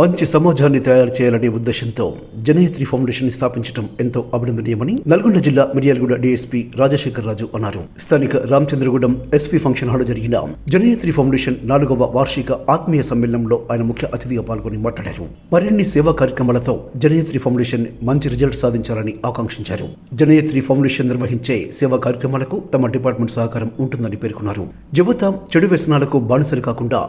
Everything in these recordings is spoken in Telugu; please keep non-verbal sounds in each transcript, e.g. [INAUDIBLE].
మంచి సమాజాన్ని తయారు చేయాలనే ఉద్దేశంతో జనయత్రి ఫౌండేషన్ స్థాపించడం ఎంతో అభినందనీయమని నల్గొండ జిల్లా మిర్యాలగూడ డీఎస్పీ రాజశేఖర్ రాజు అన్నారు. స్థానిక రామచంద్రగూడెం ఎస్పీ ఫంక్షన్ హాల్ జరిగిన జనయత్రి ఫౌండేషన్ నాలుగవ వార్షిక ఆత్మీయ సమ్మేళనంలో ఆయన ముఖ్య అతిథిగా పాల్గొని మాట్లాడారు. మరిన్ని సేవా కార్యక్రమాలతో జనయత్రి ఫౌండేషన్ మంచి రిజల్ట్ సాధించాలని ఆకాంక్షించారు. జనయత్రి ఫౌండేషన్ నిర్వహించే సేవా కార్యక్రమాలకు తమ డిపార్ట్మెంట్ సహకారం ఉంటుందని పేర్కొన్నారు. యువత చెడు వ్యసనాలకు బానిసలు కాకుండా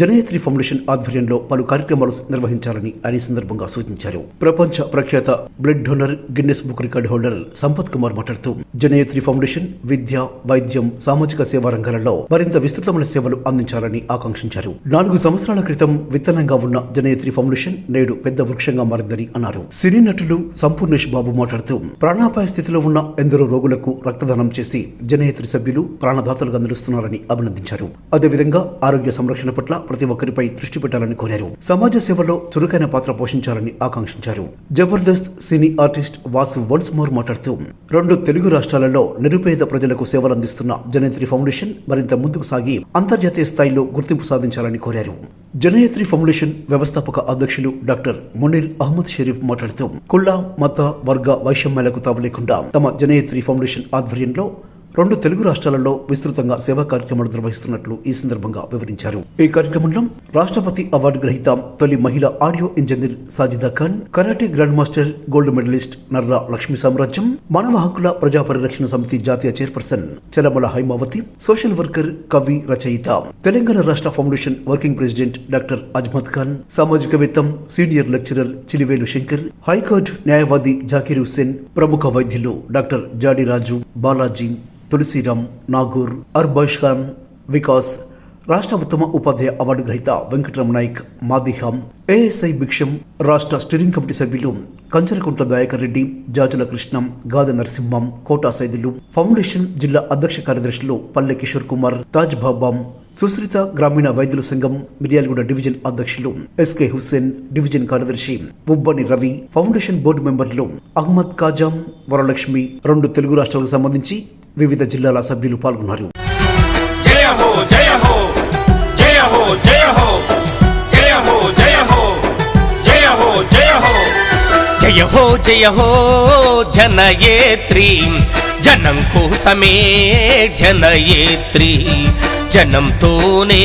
జనయత్రి ఫౌండేషన్ ఆధ్వర్యంలో పలు కార్యక్రమాలు నిర్వహించాలని ఆయన సందర్భంగా సూచించారు. ప్రపంచ ప్రఖ్యాత blood donor Guinness book record holder Sampath Kumar మాట్లాడుతూ జనయత్రి ఫౌండేషన్ విద్య వైద్యం సామాజిక సేవా రంగాలలో మరింత విస్తృతమైన సేవలు అందించాలని ఆకాంక్షించారు. నాలుగు సంవత్సరాల క్రితం విత్తనంగా ఉన్న జనయత్రి ఫౌండేషన్ నేడు పెద్ద వృక్షంగా మారిందని అన్నారు. సినీ నటులు సంపూర్ణేష్ బాబు మాట్లాడుతూ ప్రాణాపాయ స్థితిలో ఉన్న ఎందరో రోగులకు రక్తదానం చేసి జనయత్రి సభ్యులు ప్రాణదాతలుగా నిలుస్తున్నారని అభినందించారు. అదేవిధంగా ఆరోగ్య సంరక్షణ పట్ల ప్రతి ఒక్కరిపై దృష్టి పెట్టాలని కోరారు. సమాజ సేవలో చురుకైన పాత్ర పోషించాలని ఆకాంక్షించారు. Jabardasth cine artist Vasu once more మాట్లాడుతూ రెండు తెలుగు రాష్ట్రాలలో నిరుపేద ప్రజలకు సేవలు అందిస్తున్న జనయత్రి ఫౌండేషన్ మరింత ముందుకు సాగి అంతర్జాతీయ స్థాయిలో గుర్తింపు సాధించాలని కోరారు. జనయత్రి ఫౌండేషన్ వ్యవస్థాపక అధ్యక్షులు డాక్టర్ మునీర్ అహ్మద్ షరీఫ్ మాట్లాడుతూ కుళ్ళ మత వర్గ వైషమ్యాలకు తావు లేకుండా తమ జనయత్రి ఫౌండేషన్ ఆధ్వర్యంలో రెండు తెలుగు రాష్ట్రాలలో విస్తృతంగా సేవా కార్యక్రమాలు నిర్వహిస్తున్నట్లు ఈ సందర్భంగా వివరించారు. ఈ కార్యక్రమంలో రాష్ట్రపతి అవార్డు గ్రహీత తొలి మహిళ audio engineer Sajida Khan karate grand master gold medalist Narra Lakshmi Samrajyam మానవ హక్కుల ప్రజా పరిరక్షణ సమితి జాతీయ chairperson Chalamala Haimavathi social worker కవి రచయిత తెలంగాణ రాష్ట్ర foundation working president doctor Azmat Khan సామాజికవేత్తం senior lecturer Chiliveli Shankar high court న్యాయవాది జాకీర్ హుస్సేన్ ప్రముఖ వైద్యులు డాక్టర్ జాడిరాజు బాలాజీ తులసిరామ్ నాగూర్ అర్బాష్ ఖాన్ వికాస్ రాష్ట్ర ఉత్తమ ఉపాధ్యాయ అవార్డు గ్రహీత వెంకటరమణ నాయక్ మాదిహాం ఏఎస్ఐ భిక్షం రాష్ట్ర స్టీరింగ్ కమిటీ సభ్యులు కంచరకుంట్ల దయాకర్ రెడ్డి జాజుల కృష్ణం గాద నరసింహం కోటా సైదులు ఫౌండేషన్ జిల్లా అధ్యక్ష కార్యదర్శులు పల్లె కిషోర్ కుమార్ తాజ్ బాబాం సుశ్రిత గ్రామీణ వైద్యుల సంఘం మిర్యాలగూడ డివిజన్ అధ్యక్షులు ఎస్కే హుస్సేన్ డివిజన్ కార్యదర్శి ఉబ్బని రవి ఫౌండేషన్ బోర్డు మెంబర్లు అహ్మద్ కాజాం వరలక్ష్మి రెండు తెలుగు రాష్ట్రాలకు సంబంధించి వివిధ జిల్లాల సభ్యులు పాల్గొన్నారు. జనయేత్రి జనం కోసమే జనయేత్రి. జనంతోనే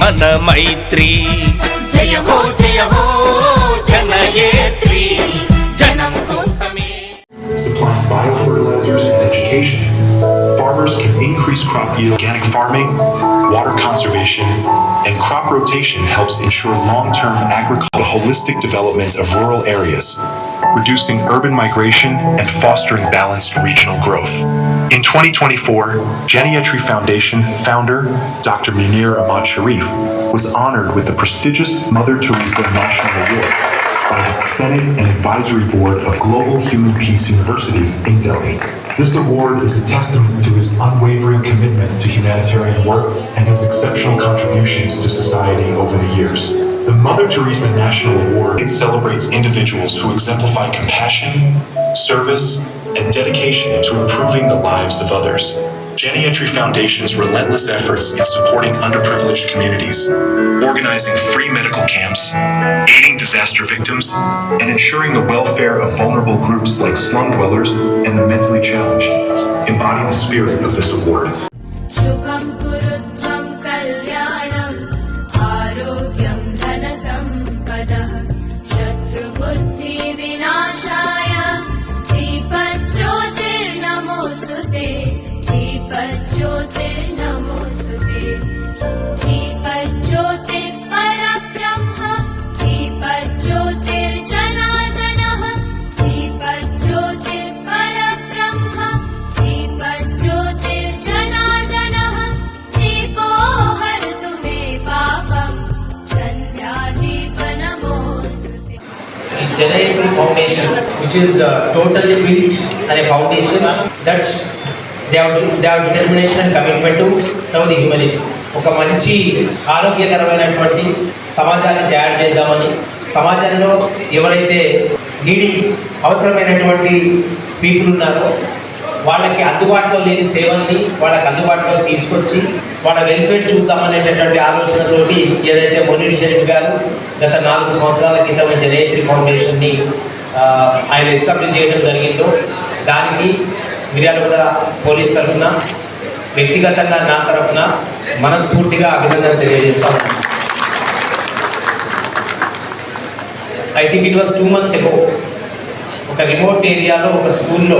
మన మైత్రి జయ హో జయ హో జనయేత్రి జనం కోసమే supplying biofertilizers and education, farmers can increase crop yield. Organic farming, water conservation, and crop rotation helps ensure long-term agriculture, the holistic development of rural areas, reducing urban migration and fostering balanced regional growth. In 2024, Geniatry Foundation founder Dr. Munir Ahmad Sharif was honored with the prestigious Mother Teresa National Award by the Senate and Advisory Board of Global Human Peace University in Delhi. This award is a testament to his unwavering commitment to humanitarian work and his exceptional contributions to society over the years. The Mother Teresa National Award celebrates individuals who exemplify compassion, service, and dedication to improving the lives of others. Geniatry Foundation's relentless efforts in supporting underprivileged communities, organizing free medical camps, aiding disaster victims, and ensuring the welfare of vulnerable groups like slum dwellers and the mentally challenged embody the spirit of this award. జనరేబుల్ foundation which is total build అనే foundation that's the determination and commitment సౌది humanity ఒక మంచి ఆరోగ్యకరమైనటువంటి సమాజాన్ని తయారు చేద్దామని సమాజంలో ఎవరైతే నీడి అవసరమైనటువంటి పీపుల్ ఉన్నారో వాళ్ళకి అందుబాటులో లేని సేవల్ని వాళ్ళకి అందుబాటులో తీసుకొచ్చి వాళ్ళ వెల్ఫేర్ చూద్దామనేటటువంటి ఆలోచనతోటి ఏదైతే మురళీ షరీఫ్ గారు గత నాలుగు సంవత్సరాల క్రితం జనయత్రి ఫౌండేషన్ని ఆయన ఎస్టాబ్లిష్ చేయడం జరిగిందో దానికి మిర్యాలగూడ పోలీస్ తరఫున వ్యక్తిగతంగా నా తరఫున మనస్ఫూర్తిగా అభినందన తెలియజేస్తాను I think it was two months ago ఒక రిమోట్ ఏరియాలో ఒక స్కూల్లో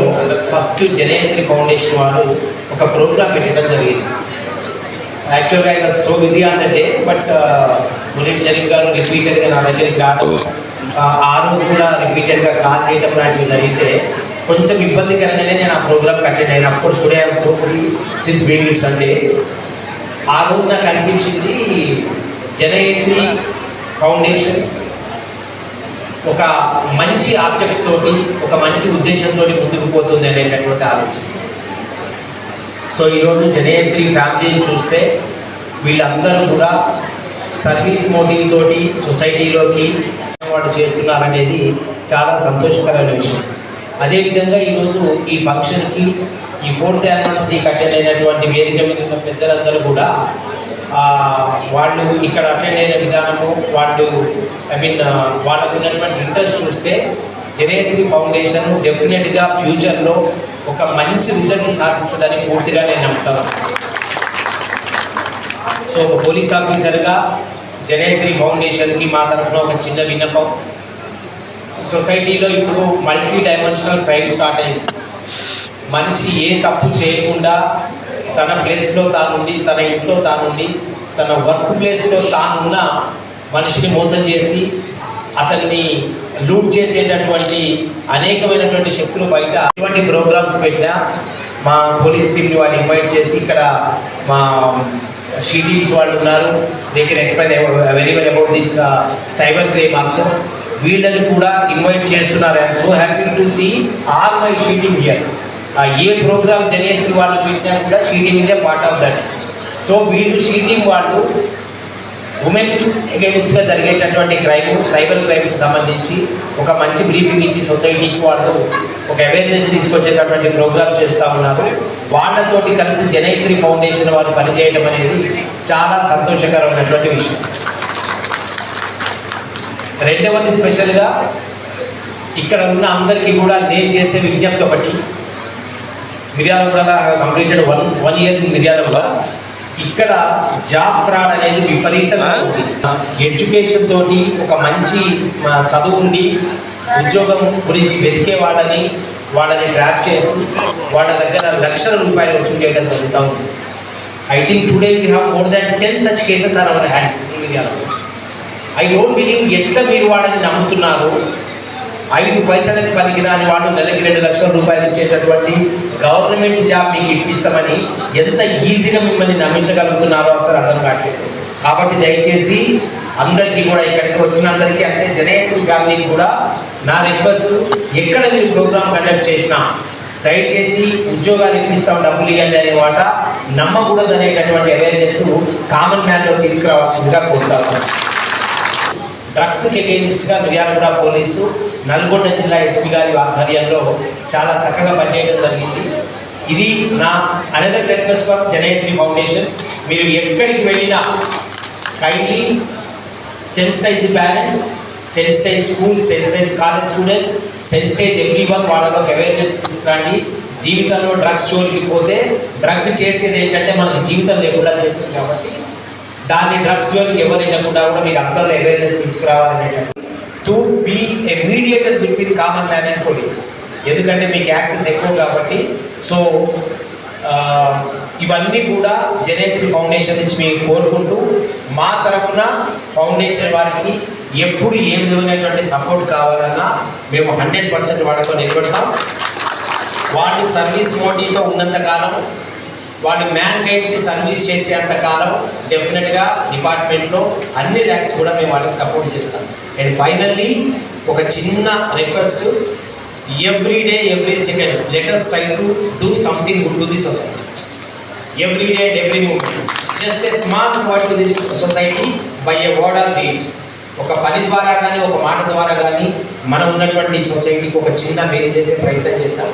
ఫస్ట్ జనయత్రి ఫౌండేషన్ వాళ్ళు ఒక ప్రోగ్రామ్ పెట్టడం జరిగింది. యాక్చువల్గా I was so busy on the day but Munish Sharif గారు రిపీటెడ్గా నా దగ్గరికి రావడం ఆ, రోజు కూడా రిపీటెడ్గా కాల్ చేయటం లాంటివి జరిగితే కొంచెం ఇబ్బందికరంగానే నేను ఆ ప్రోగ్రామ్ అటెండ్ అయిన. Of course today I'm so free since being Sunday ఆ రోజు నాకు అనిపించింది జనయత్రి ఫౌండేషన్ ఒక మంచి ఆబ్జెక్ట్ తోటి ఒక మంచి ఉద్దేశంతో ముందుకు పోతుంది అనేటటువంటి ఆలోచన. సో ఈరోజు జనయత్రి ఫ్యామిలీని చూస్తే వీళ్ళందరూ కూడా సర్వీస్ మోటివ్ తోటి సొసైటీలోకి వాళ్ళు చేస్తున్నారనేది చాలా సంతోషకరమైన విషయం. అదేవిధంగా ఈరోజు ఈ ఫంక్షన్కి ఈ ఫోర్త్ యానివర్సరీకి అటెండ్ అయినటువంటి వేదిక మీద ఉన్న పెద్దలందరూ కూడా వాళ్ళు ఇక్కడ అటెండ్ అయిన విధానము వాళ్ళు ఐ మీన్ వాళ్ళకు ఉన్నటువంటి ఇంట్రెస్ట్ చూస్తే జనేత్రి ఫౌండేషన్ డెఫినెట్గా ఫ్యూచర్లో ఒక మంచి రిజల్ట్ సాధిస్తుందని పూర్తిగా నేను నమ్ముతాను. సో ఒక పోలీస్ ఆఫీసర్గా జనేత్రి ఫౌండేషన్కి మా తరఫున ఒక చిన్న విన్నపం. సొసైటీలో ఇప్పుడు మల్టీ డైమెన్షనల్ క్రైమ్ స్టార్ట్ అయింది. మనిషి ఏ తప్పు చేయకుండా తన ప్లేస్లో తానుండి తన ఇంట్లో తానుండి తన వర్క్ ప్లేస్లో తానున్న మనిషిని మోసం చేసి అతన్ని లూట్ చేసేటటువంటి అనేకమైనటువంటి శక్తులు బయట ఇటువంటి ప్రోగ్రామ్స్ పెట్టినా మా పోలీస్ టీంని వాళ్ళు ఇన్వైట్ చేసి ఇక్కడ మా షీటీమ్స్ వాళ్ళు ఉన్నారు they can explain very well about this cyber crime also వీళ్ళని కూడా ఇన్వైట్ చేస్తున్నారు. I'm so happy to see all my she team here A program జనేసి వాళ్ళు పెట్టినా కూడా షీటింగ్ ఇదే పార్ట్ ఆఫ్ దట్ సో వీళ్ళు షీటింగ్ వాళ్ళు ఉమెన్ అగేన్స్ట్గా జరిగేటటువంటి క్రైమ్ సైబర్ క్రైమ్కి సంబంధించి ఒక మంచి బ్రీఫింగ్ ఇచ్చి సొసైటీకి వాళ్ళు ఒక అవేర్నెస్ తీసుకొచ్చేటటువంటి ప్రోగ్రామ్ చేస్తూ ఉన్నారు. వాళ్ళతోటి కలిసి జనైత్రి ఫౌండేషన్ వారు పనిచేయడం అనేది చాలా సంతోషకరమైనటువంటి విషయం. రెండవది స్పెషల్గా ఇక్కడ ఉన్న అందరికీ కూడా నేను చేసే విజ్ఞప్తి ఒకటి. Miryalaguda completed one one year Miryalaguda ఇక్కడ జాబ్ ఫ్రాడ్ అనేది విపరీతంగా ఉంది. ఎడ్యుకేషన్ తోటి ఒక మంచి చదువు ఉండి ఉద్యోగం గురించి వెతికే వాళ్ళని వాళ్ళని ట్రాప్ చేసి వాళ్ళ దగ్గర లక్షల రూపాయలు వసూలు చేయడం జరుగుతూ ఉంది. I think today we have more than ten such cases are our hand ఇండియాలో ఐ డోంట్ బిలీవ్ ఎట్లా మీరు వాళ్ళని నమ్ముతున్నారు? ఐదు పైసలకి పనికిరాని వాళ్ళు నెలకి రెండు లక్షల రూపాయలు ఇచ్చేటటువంటి గవర్నమెంట్ జాబ్ మీకు ఇప్పిస్తామని ఎంత ఈజీగా మిమ్మల్ని నమ్మించగలుగుతున్నారో అసలు అర్థం కావట్లేదు. కాబట్టి దయచేసి అందరికీ కూడా ఇక్కడికి వచ్చిన అందరికీ అంటే జనేత్రి గాంధీకి కూడా నా రిక్వెస్ట్ ఎక్కడ మీరు ప్రోగ్రామ్ కండక్ట్ చేసినా దయచేసి ఉద్యోగాలు ఇప్పిస్తాం డబ్బులు ఇవ్వండి అనే మాట నమ్మకూడదు అనేటటువంటి అవేర్నెస్ కామన్ మ్యాన్లో తీసుకురావాల్సిందిగా కోరుతాను డ్రగ్స్కి అగేనిస్ట్గా మిర్యాలగూడ పోలీసు నల్గొండ జిల్లా ఎస్పీ గారి ఆధ్వర్యంలో చాలా చక్కగా పనిచేయడం జరిగింది. ఇది నా another request for Janayatri foundation మీరు ఎక్కడికి వెళ్ళినా kindly sensitize the parents sensitize school sensitize college students sensitize every one వాళ్ళలో అవేర్నెస్ తీసుకురండి. జీవితంలో డ్రగ్స్ జోలికి పోతే డ్రగ్ చేసేది ఏంటంటే మనకి జీవితం లేకుండా చేస్తుంది కాబట్టి దాన్ని డ్రగ్స్ జోలికి ఎవరు వెళ్ళకుండా కూడా మీరు అందరూ అవేర్నెస్ తీసుకురావాలని to be a mediator between common man and police ఎందుకంటే మీకు యాక్సెస్ ఎక్కువ కాబట్టి. సో ఇవన్నీ కూడా జనేత్రి ఫౌండేషన్ నుంచి మేము కోరుకుంటూ మా తరఫున ఫౌండేషన్ వారికి ఎప్పుడు ఏ విధమైనటువంటి సపోర్ట్ కావాలన్నా మేము హండ్రెడ్ పర్సెంట్ వాళ్ళతో నిలబడతాం. వాళ్ళు సర్వీస్ మోటివ్తో ఉన్నంత కాలం వాళ్ళు మ్యాన్ గైడ్కి సర్వీస్ చేసేంత కాలం డెఫినెట్గా డిపార్ట్మెంట్లో అన్ని ర్యాంక్స్ కూడా మేము వాళ్ళకి సపోర్ట్ చేస్తాం. అండ్ ఫైనల్లీ ఒక చిన్న request every day every second letters try to do something good to the society every day and every moment just a smart word to the society by a word or deed ఒక పని ద్వారా కానీ ఒక మాట ద్వారా కానీ మనం ఉన్నటువంటి సొసైటీకి ఒక చిన్న మేలు చేసే ప్రయత్నం చేద్దాం.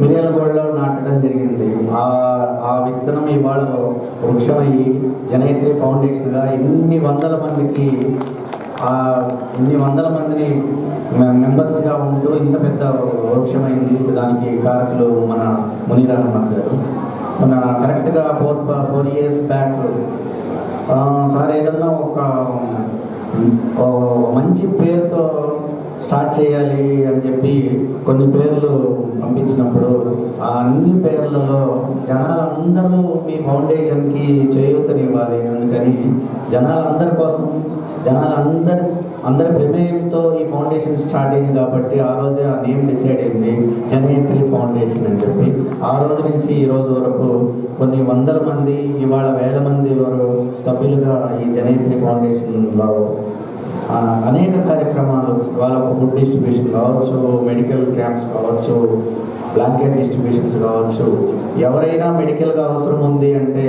మిర్యాలగూడలో నాటడం జరిగింది. ఆ ఆ విత్తనం ఇవాళ వృక్షమయ్యి జనయత్రి ఫౌండేషన్గా ఎన్ని వందల మందికి ఆ ఇన్ని వందల మందిని మె- మెంబర్స్గా ఉంటూ ఇంత పెద్ద వృక్షమైంది. దానికి కారకులు మన మునీర్ అహ్మద్ గారు. మన కరెక్ట్గా four four years back sir ఏదన్నా ఒక మంచి పేరుతో స్టార్ట్ చేయాలి అని చెప్పి కొన్ని పేర్లు పంపించినప్పుడు ఆ అన్ని పేర్లలో జనాలందరూ మీ ఫౌండేషన్కి చేయూతనివ్వాలి అందుకని జనాలందరి కోసం జనాలందరి అందరి ప్రమేయంతో ఈ ఫౌండేషన్ స్టార్ట్ అయింది కాబట్టి ఆ రోజే ఆ నేమ్ డిసైడ్ అయింది జనయత్రి ఫౌండేషన్ అని చెప్పి. ఆ రోజు నుంచి ఈ రోజు వరకు కొన్ని వందల మంది ఇవాళ వేల మంది వారు సభ్యులుగా ఈ జనయత్రి ఫౌండేషన్లో అనేక కార్యక్రమాలు వాళ్ళకు ఫుడ్ డిస్ట్రిబ్యూషన్ కావచ్చు మెడికల్ క్యాంప్స్ కావచ్చు బ్లాంకెట్ డిస్ట్రిబ్యూషన్స్ కావచ్చు. ఎవరైనా మెడికల్గా అవసరం ఉంది అంటే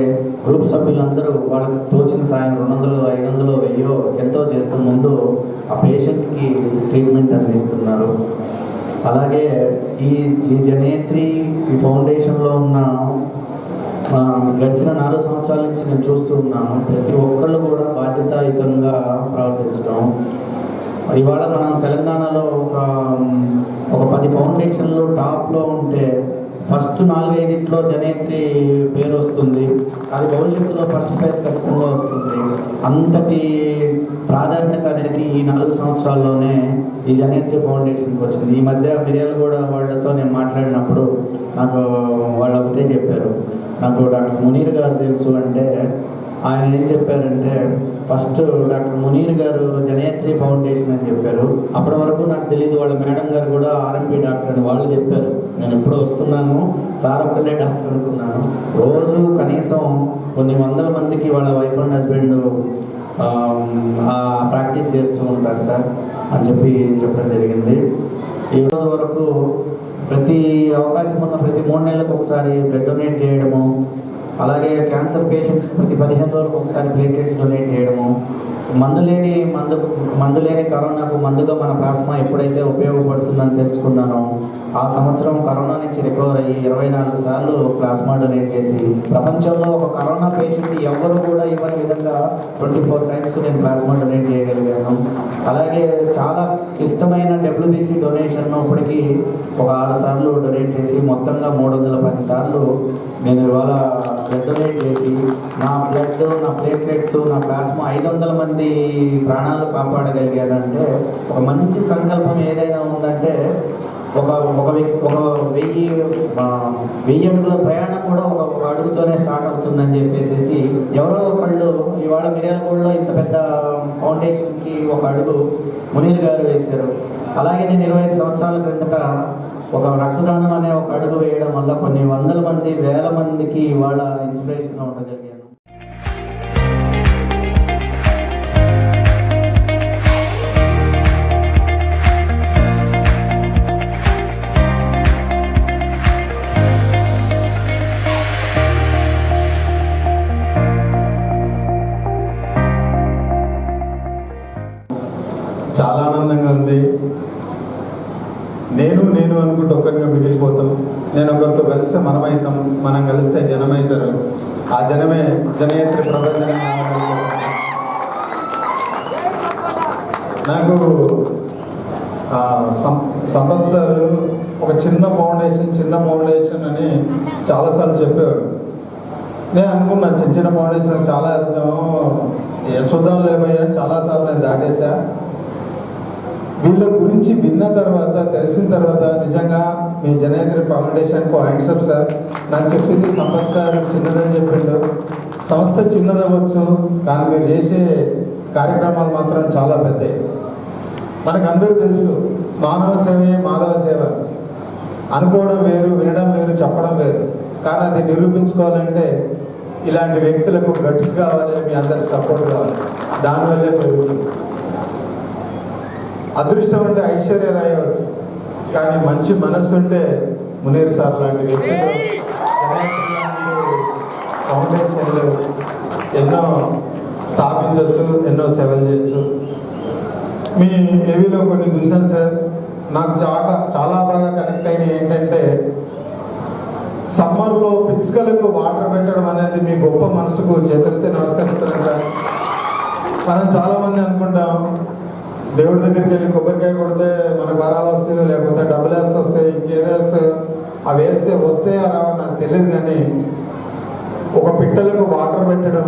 గ్రూప్ సభ్యులందరూ వాళ్ళకి తోచిన సాయం రెండు వందలు ఐదు వందలు వెయ్యో ఎంతో చేస్తున్న ముందు ఆ పేషెంట్కి ట్రీట్మెంట్ అందిస్తున్నారు. అలాగే ఈ ఈ జనేత్రి ఈ ఫౌండేషన్లో ఉన్న గడిచిన నాలుగు సంవత్సరాల నుంచి నేను చూస్తూ ఉన్నాను. ప్రతి ఒక్కళ్ళు కూడా బాధ్యతాయుతంగా ప్రవర్తించడం ఇవాళ మనం తెలంగాణలో ఒక ఒక పది ఫౌండేషన్లు టాప్లో ఉంటే ఫస్ట్ నాలుగైదింట్లో జనేత్రి పేరు వస్తుంది. అది భవిష్యత్తులో ఫస్ట్ ప్రైజ్ ఖచ్చితంగా వస్తుంది. అంతటి ప్రాధాన్యత అనేది ఈ నాలుగు సంవత్సరాల్లోనే ఈ జనేత్రి ఫౌండేషన్కి వచ్చింది. ఈ మధ్య మిర్యాలు కూడా వాళ్ళతో నేను మాట్లాడినప్పుడు నాకు వాళ్ళు ఒకటే చెప్పారు. నాకు డాక్టర్ మునీర్ గారు తెలుసు అంటే ఆయన ఏం చెప్పారంటే ఫస్ట్ డాక్టర్ మునీర్ గారు జనయత్రి ఫౌండేషన్ అని చెప్పారు. అప్పటి వరకు నాకు తెలియదు వాళ్ళ మేడం గారు కూడా ఆర్ఎంపీ డాక్టర్ అని వాళ్ళు చెప్పారు. నేను ఎప్పుడు వస్తున్నాను సార్ ఒక్కలే డాక్టర్ అనుకున్నాను. రోజు కనీసం కొన్ని వందల మందికి వాళ్ళ వైఫ్ అండ్ హస్బెండ్ ప్రాక్టీస్ చేస్తూ ఉంటారు సార్ అని చెప్పి చెప్పడం జరిగింది. ఈ రోజు వరకు ప్రతి అవకాశం ఉన్న ప్రతి మూడు నెలలకు ఒకసారి బ్లడ్ డొనేట్ చేయడము అలాగే క్యాన్సర్ పేషెంట్స్ ప్రతి పదిహేను రోజులకు ఒకసారి ప్లేటెట్స్ డొనేట్ చేయడము మందు లేని మందు మందు లేని కరోనాకు మందుగా మన ప్లాస్మా ఎప్పుడైతే ఉపయోగపడుతుందని తెలుసుకున్నానో ఆ సంవత్సరం కరోనా నుంచి రికవర్ అయ్యి ఇరవై నాలుగు సార్లు ప్లాస్మా డొనేట్ చేసి ప్రపంచంలో ఒక కరోనా పేషెంట్ ఎవరు కూడా ఇవ్వని విధంగా ట్వంటీ ఫోర్ టైమ్స్ నేను ప్లాస్మా డొనేట్ చేయగలిగాను. అలాగే చాలా క్లిష్టమైన డబ్ల్యూబీసీ డొనేషన్ ఇప్పటికీ ఒక ఆరు సార్లు డొనేట్ చేసి మొత్తంగా మూడు వందల పది సార్లు నేను ఇవాళ బ్లడ్ డొనేట్ చేసి నా బ్లడ్ నా ప్లేట్లెట్స్ నా ప్లాస్మా ఐదు వందల మంది ప్రాణాలు కాపాడగలిగానంటే ఒక మంచి సంకల్పం ఏదైనా ఉందంటే ఒక ఒక ఒక వెయ్యి వెయ్యి అడుగుల ప్రయాణం కూడా ఒక ఒక అడుగుతోనే స్టార్ట్ అవుతుందని చెప్పేసి ఎవరో ఒకళ్ళు ఇవాళ మిర్యాలగూడలో ఇంత పెద్ద ఫౌండేషన్కి ఒక అడుగు మునీర్ గారు వేశారు. అలాగే నేను ఇరవై ఐదు సంవత్సరాల క్రిందట ఒక రక్తదానం అనే ఒక అడుగు వేయడం వల్ల కొన్ని వందల మంది వేల మందికి ఇవాళ ఇన్స్పిరేషన్గా ఉంటుంది చిన్న చాలా వెళ్తాము ఏ చూద్దాం లేబోయా చాలాసార్లు నేను దాటేశా. వీళ్ళ గురించి విన్న తర్వాత తెలిసిన తర్వాత నిజంగా మీ జనేంద్ర ఫౌండేషన్కు హ్యాండ్స్ అప్ సార్ నాకు చెప్పింది సంపత్ సార్ చిన్నదని చెప్పిండు. సంస్థ చిన్నదవ్వచ్చు కానీ మీరు చేసే కార్యక్రమాలు మాత్రం చాలా పెద్దవి మనకు అందరూ తెలుసు మానవ సేవే మాధవ సేవ. అనుకోవడం వేరు వినడం వేరు చెప్పడం వేరు. కానీ అది నిరూపించుకోవాలంటే ఇలాంటి వ్యక్తులకు గట్స్ కావాలి మీ అందరికి సపోర్ట్ కావాలి. దానివల్లే జరుగుతుంది అదృష్టం అంటే ఐశ్వర్యరాయ్ అవచ్చు. కానీ మంచి మనస్సు ఉంటే మునీర్ సార్ లాంటి వ్యక్తులు ఫౌండేషన్లు ఎన్నో స్థాపించవచ్చు ఎన్నో సేవలు చేయొచ్చు. మీ ఏవిలో కొన్ని చూశాను సార్. నాకు చాలా చాలా బాగా కనెక్ట్ అయిన ఏంటంటే సమ్మర్లో పిచ్చుకలకు వాటర్ పెట్టడం అనేది మీ గొప్ప మనసుకు చేతులతో నమస్కరిస్తున్నాను సార్. మనం చాలామంది అనుకుంటాం దేవుడి దగ్గరికి వెళ్ళి కొబ్బరికాయ కొడితే మనకు వరాలు వస్తాయో లేకపోతే డబ్బులు వేస్తే వస్తాయి ఇంకేదో వస్తాయో అవి వేస్తే వస్తాయా రావో నాకు తెలియదు కానీ ఒక పిట్టలకు వాటర్ పెట్టడం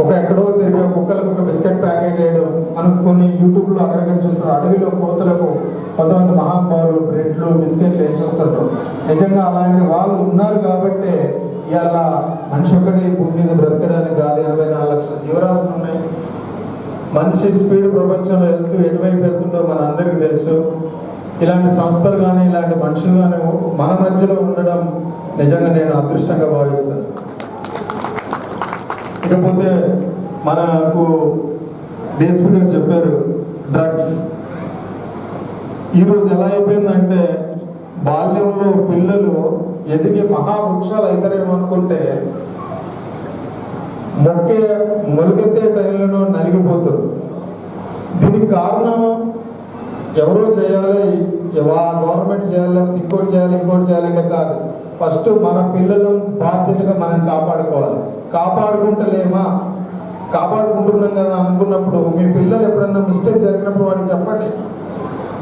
ఒక ఎక్కడో తిరిగే కుక్కలకు ఒక బిస్కెట్ ప్యాకెట్ వేయడం అనుకుని యూట్యూబ్లో అక్కడిక్కడ చూస్తున్నారు అడవిలో కోతలకు కొంతమంది మహానుభావులు బ్రెడ్లు బిస్కెట్లు వేసేస్తారు నిజంగా అలాంటి వాళ్ళు ఉన్నారు కాబట్టే ఇవాళ మనిషి ఒక్కడే భూమి మీద బ్రతకడానికి కాదు ఎనభై నాలుగు లక్షల జీవరాశులు ఉన్నాయి. మనిషి స్పీడ్ ప్రపంచంలో వెళ్తూ ఎటువైపు వెళ్తుందో మన అందరికీ తెలుసు. ఇలాంటి సంస్థలు కానీ ఇలాంటి మనుషులు కానీ మన మధ్యలో ఉండడం నిజంగా నేను అదృష్టంగా భావిస్తాను ఇకపోతే మనకు డిఎస్పీ గారు చెప్పారు డ్రగ్స్. ఈరోజు ఎలా అయిపోయిందంటే బాల్యంలో పిల్లలు ఎదిగి మహావృక్షాలు అవుతారేమో అనుకుంటే మొక్కే మొలకెత్తే టైంలో నలిగిపోతారు. దీనికి కారణం ఎవరో చేయాలి వా గవర్నమెంట్ చేయాలి ఇంకోటి చేయాలి ఇంకోటి చేయాలి కాదు. ఫస్ట్ మన పిల్లలను బాధ్యతగా మనం కాపాడుకోవాలి. కాపాడుకుంటలేమా? కాపాడుకుంటున్నాం కదా అనుకున్నప్పుడు మీ పిల్లలు ఎప్పుడన్నా మిస్టేక్ జరిగినప్పుడు వాడికి చెప్పండి.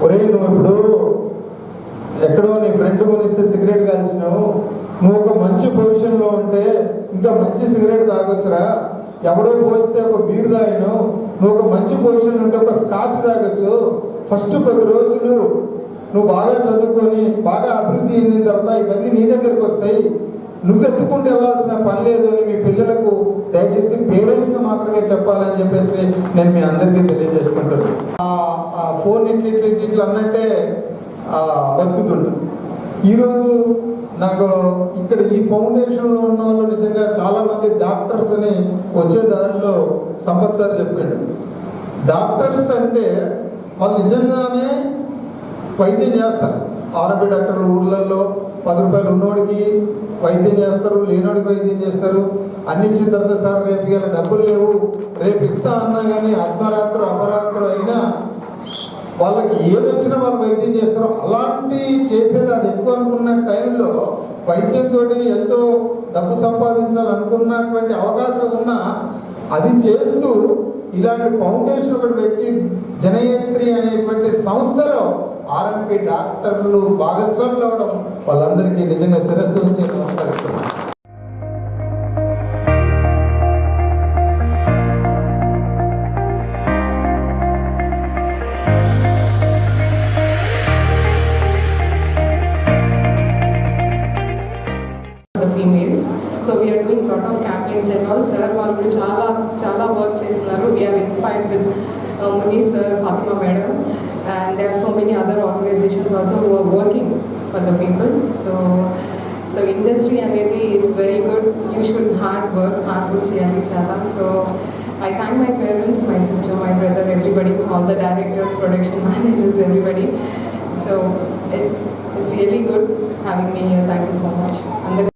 ఒరే నువ్వు ఇప్పుడు ఎక్కడో నీ ఫ్రెండ్ కొనిస్తే సిగరెట్ కాల్చినావు. నువ్వు ఒక మంచి పొజిషన్లో ఉంటే ఇంకా మంచి సిగరెట్ తాగొచ్చురా? ఎవడో పోస్తే ఒక బీర్ తాగినావు. నువ్వు ఒక మంచి పొజిషన్ ఉంటే ఒక స్కాచ్ తాగొచ్చు. ఫస్ట్ పది రోజులు నువ్వు బాగా చదువుకొని బాగా అభివృద్ధి చెందిన తర్వాత ఇవన్నీ నీ దగ్గరికి వస్తాయి. నువ్వు ఎత్తుకుంటూ వెళ్ళాల్సిన పని లేదు అని మీ పిల్లలకు దయచేసి పేరెంట్స్ మాత్రమే చెప్పాలని చెప్పేసి నేను మీ అందరికీ తెలియజేసుకుంటాను ఆ- ఫోన్ ఇంటి ఇట్లా అన్నట్టే బతుకుతుండు. ఈరోజు నాకు ఇక్కడ ఈ ఫౌండేషన్లో ఉన్న వాళ్ళు నిజంగా చాలామంది డాక్టర్స్ అని వచ్చే దారిలో సంవత్సరాలు చెప్పాడు. డాక్టర్స్ అంటే వాళ్ళు నిజంగానే వైద్యం చేస్తారు. ఆర్ఎంపీ డాక్టర్లు ఊళ్ళల్లో పది రూపాయలు ఉన్నోడికి వైద్యం చేస్తారు లేనోడికి వైద్యం చేస్తారు. అన్ని ఇచ్చిన తర్వాత సార్ రేపు ఇవాళ డబ్బులు లేవు. రేపు ఇస్తా అన్నా కానీ అర్ధరాత్రు అపరాత్రు అయినా వాళ్ళకి ఏది వచ్చినా వాళ్ళు వైద్యం చేస్తారు. అలాంటి చేసేది అది ఎక్కువ అనుకున్న టైంలో వైద్యంతో ఎంతో డబ్బు సంపాదించాలనుకున్నటువంటి అవకాశం ఉన్నా అది చేస్తూ ఇలాంటి ఫౌండేషన్ ఒకటి పెట్టి జనయంత్రి అనేటువంటి సంస్థలో ఆర్ఎంపీ డాక్టర్లు భాగస్వాములు అవడం వాళ్ళందరికీ నిజంగా శిరస్సు నుంచి నమస్కరిస్తున్నాను. lot of campaigns and all. Sir, వాళ్ళు కూడా చాలా చాలా వర్క్ చేస్తున్నారు. We are inspired with uh, Muni sir, Fatima madam, and there are so many other organizations also who are working for the people. So so industry అనేది it's very good. You should hard work, hard work చేయాలి చాలా. So I thank my parents, my sister, my brother, everybody, all the directors, production [LAUGHS] managers, everybody. So it's it's really good having me here. Thank you so much.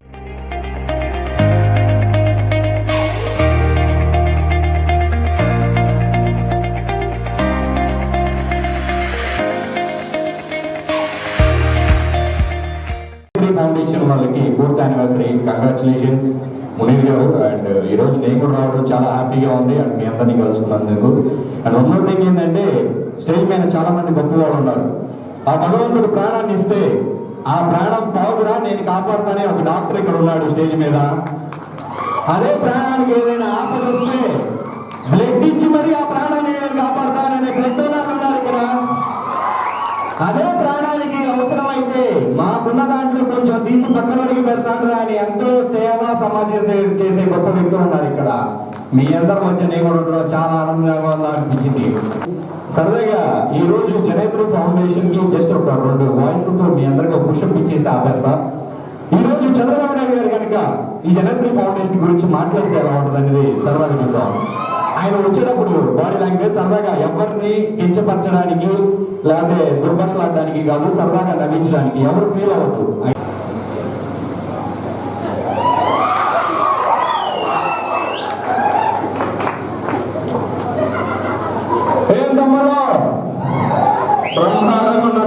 Congratulations Munir garu. And uh, ఈ రోజు నేను కూడా రావడం చాలా హ్యాపీగా ఉంది. అండ్ మీ అందరినీ కలుసుకున్నందుకు. అండ్ వన్ థింగ్ ఏంటంటే స్టేజ్ మీద చాలా మంది గొప్ప వాళ్ళు ఉన్నారు. ఆ భగవంతుడు ప్రాణాన్ని ఇస్తే ఆ ప్రాణం పావురా నేను కాపాడుతానే ఒక డాక్టర్ ఇక్కడ ఉన్నాడు స్టేజ్ మీద. అదే ప్రాణానికి ఏదైనా ఆపద వస్తే బ్లడ్ ఇచ్చి మరి ఆ ప్రాణాన్ని నేను కాపాడుతాననే బ్లడ్ ఉన్నారు ఇక్కడ. అదే కొంచెం తీసి పక్కనడికి పెడతాను ఆయన ఎంతో సేవ సమాజం చేసే గొప్ప వ్యక్తులు ఉన్నారు ఇక్కడ. మీ అందరం వచ్చి నేను కూడా చాలా ఆనందంగా ఉందా అనిపించింది. సరదాగా ఈ రోజు జనేంద్ర ఫౌండేషన్కి జస్ట్ ఒక రెండు వాయిస్తో మీ అందరికి ఒక ఇచ్చేసి ఆపేస్తా. ఈ రోజు చంద్రబాబు నాయుడు గారు కనుక ఈ జనేంద్ర ఫౌండేషన్ గురించి మాట్లాడితే ఎలా ఉంటుంది అనేది సరదాగా చూద్దాం ఆయన వచ్చేటప్పుడు బాడీ లాంగ్వేజ్ సరదాగా ఎవరిని కించపరచడానికి లేకపోతే దుర్భాషలాడడానికి కాదు సరదాగా నవ్వించడానికి ఎవరు ఫీల్ అవ్వద్దు. ఏం తమ్ముడు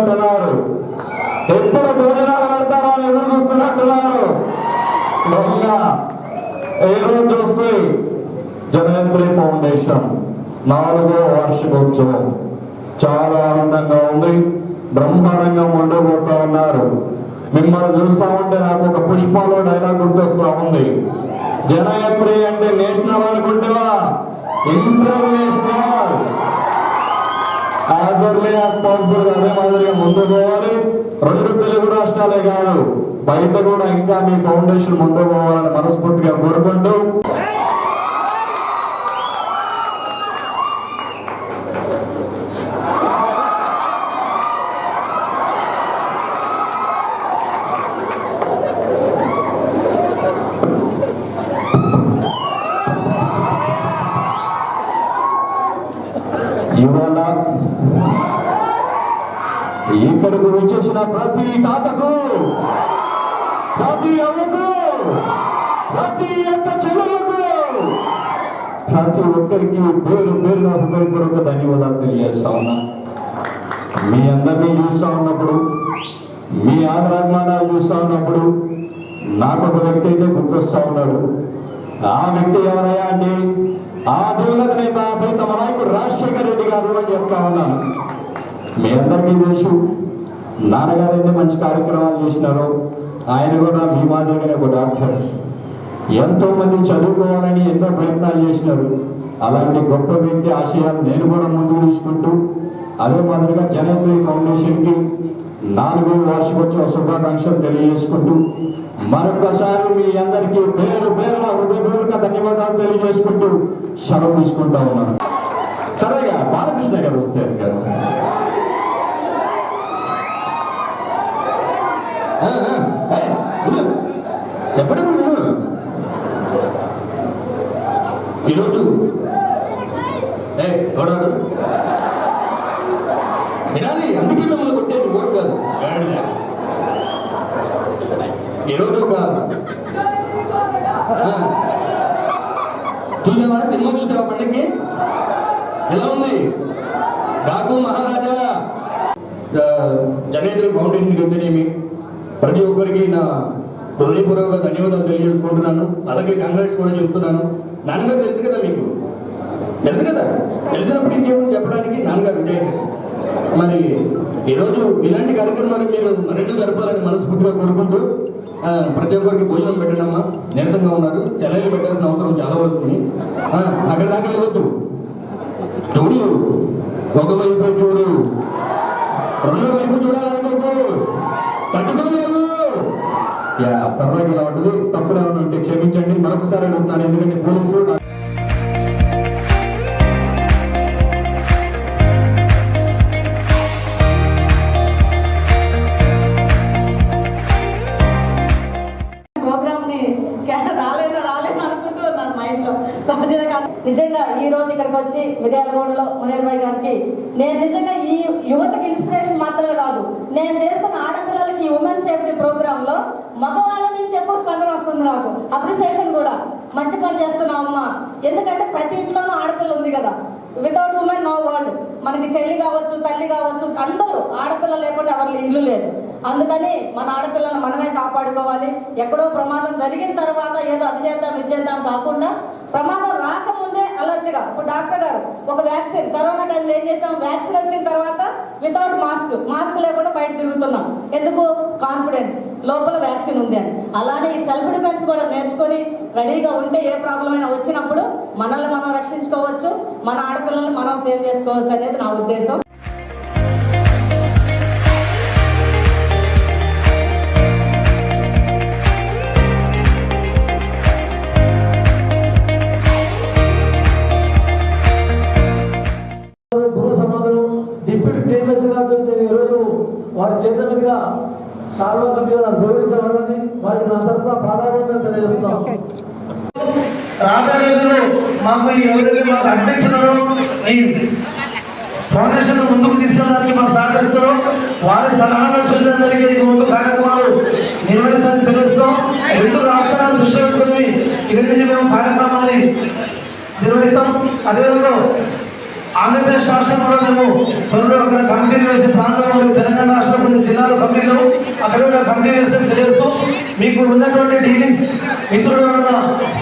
ఎప్పుడు భోజనాలు పెడతారో ఎదురు చూస్తున్నట్టున్నారు. ఎదురు ఈరోజు చూస్తే జనయంత్రి ఫౌండేషన్ నాలుగో వార్షికోత్సవం చాలా ఆనందంగా ఉంది. బ్రహ్మాండంగా ఉండబోతా ఉన్నారు. మిమ్మల్ని చూస్తా ఉంటే నాకు ఒక పుష్పంలో డైలాగ్ గుర్తొస్తా ఉంది. జనయంత్రి అంటే national అనుకుంటేవా? International. As early as possible అదే మాదిరిగా ముందు పోవాలి. రెండు తెలుగు రాష్ట్రాలే కాదు బయట కూడా ఇంకా మీ ఫౌండేషన్ ముందు పోవాలని మనస్ఫూర్తిగా కోరుకుంటూ. ఇవాళ ఇక్కడికి వచ్చేసిన ప్రతి తాతకు ప్రతి అమ్మకు ప్రతి యొక్క చెల్లెలకు ప్రతి ఒక్కరికి పేరు పేరున హృదయపూర్వక ధన్యవాదాలు తెలియజేస్తా ఉన్నా. మీ అందరినీ చూస్తా ఉన్నప్పుడు మీ ఆదరాభిమానాలు చూస్తా ఉన్నప్పుడు నాకు ఒక వ్యక్తి అయితే గుర్తొస్తా ఉన్నాడు. ఆ వ్యక్తి ఎవరయ్యా అంటే ఆ దేవులకు నేను నేత ప్రీతమ నాయకుడు రాజశేఖర రెడ్డి గారు అని చెప్తా ఉన్నాను. మీ అందరికీ తెలుసు నాన్నగారు ఎన్ని మంచి కార్యక్రమాలు చేసినారో ఆయన కూడా మీ మాదిరిగానే ఒక డాక్టర్ ఎంతో మంది చదువుకోవాలని ఎన్నో ప్రయత్నాలు చేసినారు అలాంటి గొప్ప వ్యక్తి ఆశయాలు నేను కూడా ముందుకు తీసుకుంటూ అదే మాదిరిగా జనప్రియ ఫౌండేషన్కి నాలుగో వార్షికోత్సవ శుభాకాంక్షలు తెలియజేసుకుంటూ మరొకసారి మీ అందరికీ పేరు పేరున హృదయపూర్వక ధన్యవాదాలు తెలియజేసుకుంటూ సెలవు తీసుకుంటా ఉన్నాను. సరేగా బాలకృష్ణ గారు వస్తే గారు చెప్పండి నువ్వు ఈరోజు ఏ చూడాడు వినాలి అందుకే మిమ్మల్ని కొట్టేది ఓటు కాదు. ఈరోజు ఒక చూసావా? సినిమా చూసావా పండుగకి ఎలా ఉంది? డాకు మహారాజా. జనేంద్ర ఫౌండేషన్ అయితేనేమి ప్రతి ఒక్కరికి నా హృదయపూర్వక ధన్యవాదాలు తెలియజేసుకుంటున్నాను. అలాగే కాంగ్రెస్ కూడా చెప్తున్నాను. నాన్నగారు తెలుసు కదా మీకు? తెలుసు కదా? తెలిసినప్పుడు ఇంకేమని చెప్పడానికి నాన్నగారు మరి ఈరోజు ఇలాంటి కార్యక్రమాలు మీరు మరెన్నో జరపాలని మనస్ఫూర్తిగా కోరుకుంటూ ప్రతి ఒక్కరికి భోజనం పెట్టడమ్మా నీరసంగా ఉన్నారు. చెల్లెలు పెట్టాల్సిన అవసరం చాలా వస్తుంది అక్కడ దాకా వెళ్ళొద్దు. చూడు ఒకవైపు చూడు రెండో వైపు చూడాలి. సర్వైవల్ సరదాగా తప్పులు ఏమైనా ఉంటే క్షమించండి. మరొకసారి అడుగుతున్నాను. ఎందుకంటే పోలీసులు చేస్తున్నాం అమ్మ చేస్తున్నావు అమ్మా. ఎందుకంటే ప్రతి ఇంట్లోనూ ఆడపిల్ల ఉంది కదా. వితౌట్ ఉమెన్ నో వరల్డ్ మనకి చెల్లి కావచ్చు తల్లి కావచ్చు అందరూ ఆడపిల్ల లేకుండా ఎవరి ఇల్లు లేదు. అందుకని మన ఆడపిల్లలను మనమే కాపాడుకోవాలి. ఎక్కడో ప్రమాదం జరిగిన తర్వాత ఏదో అది చేద్దాం ఇది చేద్దాం కాకుండా ప్రమాదం రాకముందు అలర్ట్గా ఇప్పుడు డాక్టర్ గారు ఒక వ్యాక్సిన్. కరోనా టైంలో ఏం చేసాం? వ్యాక్సిన్ వచ్చిన తర్వాత వితౌట్ మాస్క్ మాస్క్ లేకుండా బయట తిరుగుతున్నాం. ఎందుకు? కాన్ఫిడెన్స్ లోపల వ్యాక్సిన్ ఉంది అని. అలానే ఈ సెల్ఫ్ డిఫెన్స్ కూడా నేర్చుకొని రెడీగా ఉంటే ఏ ప్రాబ్లం అయినా వచ్చినప్పుడు మనల్ని మనం రక్షించుకోవచ్చు మన ఆడపిల్లల్ని మనం సేవ్ చేసుకోవచ్చు అనేది నా ఉద్దేశం. టీఎంఎస్ నేను ఈరోజు వారి చేతుల మీదుగా సాల్వా కంపెనీ గౌరవించవాలని వారికి నా తరఫున ప్రాధాన్యత తెలియజేస్తున్నాం. రాబోయే రోజులు మాకు ఈ ఎవరైతే మాకు అడ్మిస్తున్నారో ఫౌండేషన్ ముందుకు తీసుకెళ్ళడానికి మాకు సహకరిస్తారో వారి సలహాలు సూచనలకి ఈ ముందు కార్యక్రమాలు నిర్వహిస్తారని తెలుస్తాం రెండు రాష్ట్రాలను దృష్టి పెట్టుకుని ఇక్కడి నుంచి మేము కార్యక్రమాన్ని నిర్వహిస్తాం. అదేవిధంగా ఆంధ్రప్రదేశ్ రాష్ట్రంలో మేము త్వరలో అక్కడ కమిటీలు వేసే ప్రాంతంలో తెలంగాణ రాష్ట్రం కొన్ని జిల్లాలో కమిటీలు అక్కడ కూడా కమిటీలు వేస్తే తెలియజేస్తూ మీకు ఉన్నటువంటి డీలింగ్స్ మిత్రులు సేవా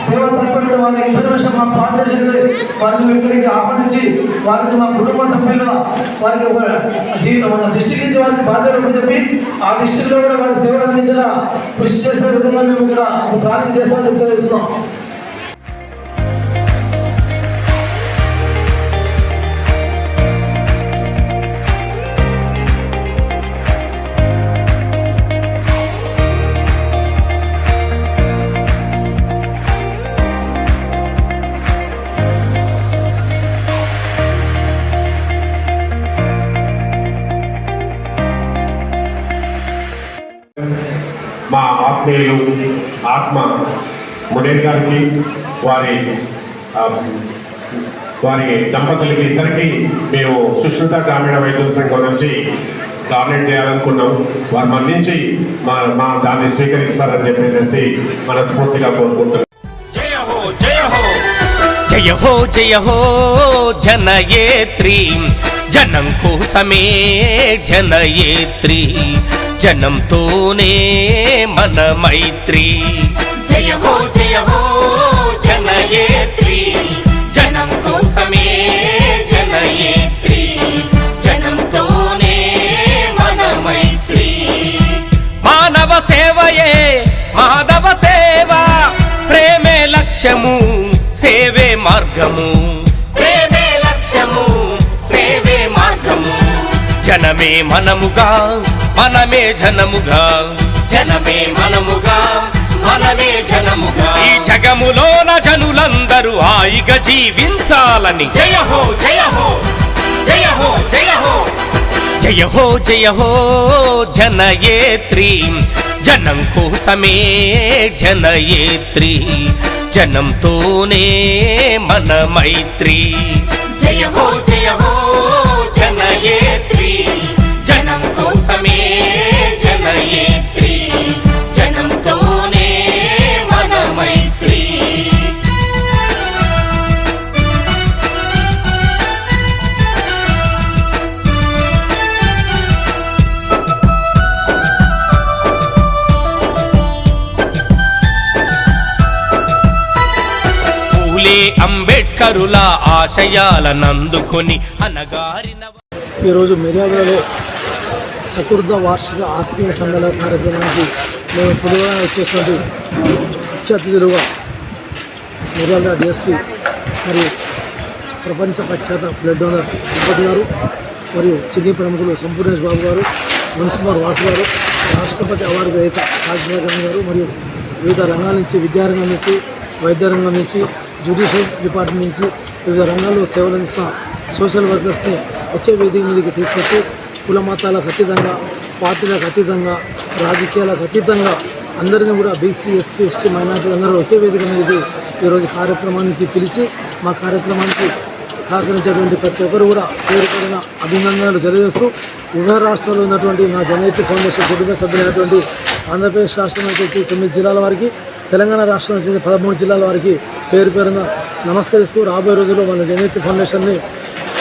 సేవ తరపున వారి ఇన్ఫర్మేషన్ మాకు పాస్ చేసింది వారిని ఇక్కడికి ఆహ్వానించి వారికి మా కుటుంబ సభ్యులుగా వారికి ఒక మన డిస్టిక్ నుంచి వారికి బాధ్యత చెప్పి ఆ డిస్టిక్లో కూడా వారి సేవలు అందించేలా కృషి చేసే విధంగా మేము ఇక్కడ ప్రార్థన చేస్తామని చెప్పి తెలుస్తున్నాం మునేర్ గారికి వారి వారి దంపతులకి ఇద్దరికి మేము సుష్మిత గ్రామీణ వైద్యుల సంఘం నుంచి డామినేట్ చేయాలనుకున్నాం. వారు మన్నించి మా మా దాన్ని స్వీకరిస్తారని చెప్పేసి మనస్ఫూర్తిగా కోరుకుంటున్నాం. జయ హో జయ హో జనయేత్రి. జనం కోసమే జనయేత్రి జనంతోనే మన మైత్రి. జయ హో జయ హో జనయేత్రి. జనం కోసమే జనయేత్రి. జనంతోనే మన మైత్రి మానవ సేవయే మాధవ సేవ. ప్రేమే లక్ష్యము సేవే మార్గము. ప్రేమే లక్ష్యము సేవే మార్గము. జనమే మనముగా మనమే జనముగా. జనమే మనముగా మనమే జనముగా. ఈ జగములోన జనులందరూ హాయిగా జీవించాలని. జయ హో జయ హో జయ హో జయ హో. జయ హో జయ హో జనయేత్రి. జనం కోసమే జనయేత్రి. జనంతోనే మన మైత్రి. జయ హో జయ హో. అంబేడ్కరుల ఆశయాలనందుకొని అనగారిన ఈరోజు మిర్యాలలో చతుర్థ వార్షిక ఆత్మీయ సంఘాల కార్యక్రమానికి మేము పొదువుగా వచ్చేసినటువంటి ముఖ్య అతిథులుగా మిర్యాల డిఎస్పి మరియు ప్రపంచ ప్రఖ్యాత బ్లడ్ డోనర్ సంపత్ గారు మరియు సినీ ప్రముఖులు సంపూర్ణేష్ బాబు గారు మున్సిపల్ వాసు గారు రాష్ట్రపతి అవార్డు గ్రహీత రాజశేఖర్ గారు మరియు వివిధ రంగాల నుంచి విద్యారంగం నుంచి వైద్య రంగం నుంచి జ్యుడిషియల్ డిపార్ట్మెంట్ నుంచి వివిధ రంగాల్లో సేవలు అందిస్తున్న సోషల్ వర్కర్స్ని ఒకే వేదిక మీదకి తీసుకొచ్చి కుల మతాలకు అతీతంగా పార్టీలకు అతీతంగా రాజకీయాలకు అతీతంగా అందరినీ కూడా బీసీ ఎస్సీ ఎస్టీ మైనార్టీ అందరూ ఒకే వేదిక మీదకి ఈరోజు కార్యక్రమానికి పిలిచి మా కార్యక్రమానికి సహకరించేటువంటి ప్రతి ఒక్కరు కూడా పేరు అభినందనలు తెలియజేస్తూ ఉభయ రాష్ట్రాల్లో ఉన్నటువంటి నా జనైతి ఫౌండేషన్ కుటుంబ సభ్యులైనటువంటి ఆంధ్రప్రదేశ్ రాష్ట్రం అయితే తొమ్మిది జిల్లాల వారికి తెలంగాణ రాష్ట్రం చెందిన పదమూడు జిల్లాల వారికి పేరు పేరున నమస్కరిస్తూ రాబోయే రోజుల్లో మన జనైతి ఫౌండేషన్ని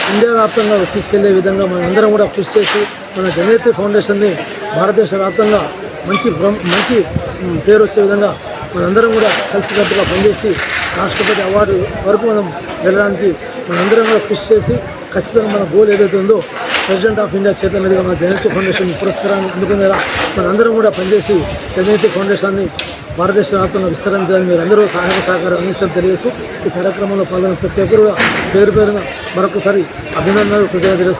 ఇండియా వ్యాప్తంగా తీసుకెళ్ళే విధంగా మనందరం అందరం కూడా కృషి చేసి మన జనైతి ఫౌండేషన్ని భారతదేశ వ్యాప్తంగా మంచి మంచి పేరు వచ్చే విధంగా మనందరం కూడా కలిసికట్టుగా పనిచేసి రాష్ట్రపతి అవార్డు వరకు మనం వెళ్ళడానికి మనందరం కూడా కృషి చేసి ఖచ్చితంగా మన గోల్ ఏదైతే ఉందో ప్రెసిడెంట్ ఆఫ్ ఇండియా చేతుల మీదుగా మన జనతి ఫౌండేషన్ పురస్కారాన్ని అందుకునేలా మనందరం కూడా పనిచేసి జనైతి ఫౌండేషన్ని భారతదేశ వ్యాప్తంగా విస్తరించడానికి మీరు అందరూ సహాయ సహకారం అందిస్తారని తెలియజేస్తూ ఈ కార్యక్రమంలో పాల్గొన్న ప్రతి ఒక్కరు పేరు పేరున మరొకసారి అభినందనలు కృతజ్ఞతలు